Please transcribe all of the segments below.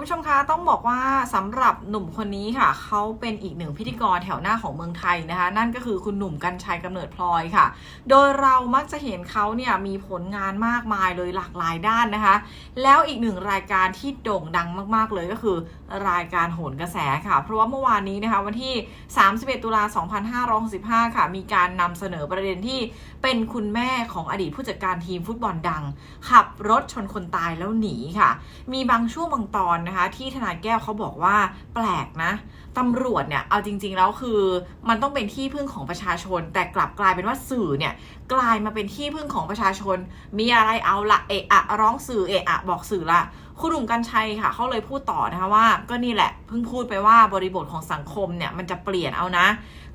คุณผู้ชมคะต้องบอกว่าสำหรับหนุ่มคนนี้ค่ะ เขาเป็นอีกหนึ่งพิธีกรแถวหน้าของเมืองไทยนะคะ นั่นก็คือคุณหนุ่มกัญชัยกำเนิดพลอยค่ะ โดยเรามักจะเห็นเขาเนี่ยมีผลงานมากมายเลยหลากหลายด้านนะคะ แล้วอีกหนึ่งรายการที่โด่งดังมากๆเลยก็คือรายการโหนกระแสค่ะ เพราะว่าเมื่อวานนี้นะคะวันที่ 31 ตุลา2565 ค่ะ มีการนำเสนอประเด็นที่เป็นคุณแม่ของอดีตผู้จัดการทีมฟุตบอลดัง ขับรถชนคนตายแล้วหนีค่ะ มีบางช่วงบางตอนนะคะที่ทนาแก้วเขาบอกว่าแปลกนะตำรวจเนี่ยเอาจริง ๆ แล้วคือมันต้องเป็นที่พึ่งของประชาชน แต่กลับกลายเป็นว่าสื่อเนี่ยกลายมาเป็นที่พึ่งของประชาชน มีอะไรเอาละเอะอะร้องสื่อเอะอะบอกสื่อละคุณหนุ่มกัญชัยค่ะเขาเลยพูดต่อนะคะว่า ก็นี่แหละเพิ่งพูดไปว่าบริบทของสังคมเนี่ยมันจะเปลี่ยนเอานะ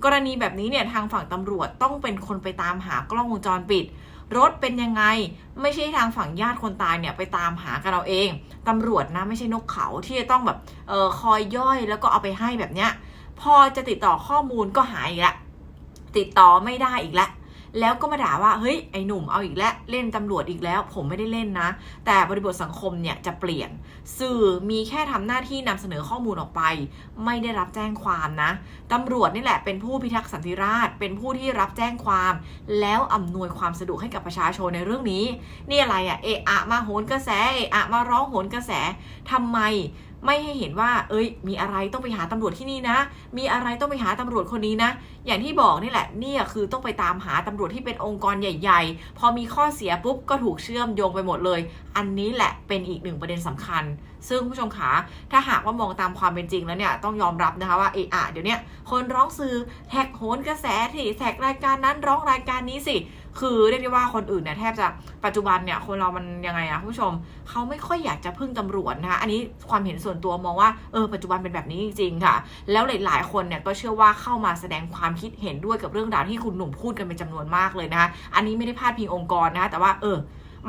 กรณีแบบนี้เนี่ยทางฝั่งตำรวจต้องเป็นคนไปตามหากล้องวงจรปิด รถเป็นยังไง ไม่ใช่ทางฝั่งญาติคนตายเนี่ยไปตามหากันเราเอง ตำรวจนะไม่ใช่นกเขาที่จะต้องแบบเออคอยย่อยแล้วก็เอาไปให้แบบเนี้ย พอจะติดต่อข้อมูลก็หายอีกละติดต่อไม่ได้อีกแล้ว แล้วก็มาด่าว่าเฮ้ยไอ้หนุ่มเอาอีกแล้วเล่นตำรวจอีกแล้ว ผมไม่ได้เล่นนะ แต่บริบทสังคมเนี่ยจะเปลี่ยน สื่อมีแค่ทำหน้าที่นำเสนอข้อมูลออกไป ไม่ได้รับแจ้งความนะตำรวจนี่แหละเป็นผู้พิทักษ์สันติราษฎร์เป็นผู้ที่รับแจ้งความ แล้วอำนวยความสะดวกให้กับประชาชนในเรื่องนี้ นี่อะไรอะเอะอะมาโหนกระแสเอะอะมาร้องโหนกระแสทำไม ไม่ให้เห็นว่า เอ้ย มีอะไรต้องไปหาตำรวจที่นี่นะ มีอะไรต้องไปหาตำรวจคนนี้นะ อย่างที่บอกนี่แหละเนี่ยคือต้องไปตามหาตำรวจที่เป็นองค์กรใหญ่ ๆ พอมีข้อเสียปุ๊บก็ถูกเชื่อมโยงไปหมดเลย อันนี้แหละเป็นอีกหนึ่งประเด็นสำคัญ ซึ่งผู้ชมขาถ้าหากว่ามองตามความเป็นจริงแล้วเนี่ยต้องยอมรับนะคะว่าเอะอะเดี๋ยวนี้คนร้องสื่อแท็กโหนกระแสที่แท็กรายการนั้นร้องรายการนี้สิ คือเรียกได้ว่าคนอื่นเนี่ยแทบจะปัจจุบันเนี่ยคนเรามันยังไงอะคุณผู้ชมเขาไม่ค่อยอยากจะพึ่งตำรวจนะคะอันนี้ความเห็นส่วนตัวมองว่าเออปัจจุบันเป็นแบบนี้จริงๆค่ะ แล้วหลาย ๆ คนเนี่ยก็เชื่อว่าเข้ามาแสดงความคิดเห็นด้วยกับเรื่องราวที่คุณหนุ่มพูดกันเป็นจำนวนมากเลยนะคะอันนี้ไม่ได้พาดพิงองค์กรนะคะแต่ว่าเออ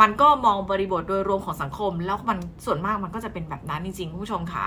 มันก็มองบริบทโดยรวมของสังคม แล้วมันส่วนมากมันก็จะเป็นแบบนั้นจริงๆคุณผู้ชมค่ะ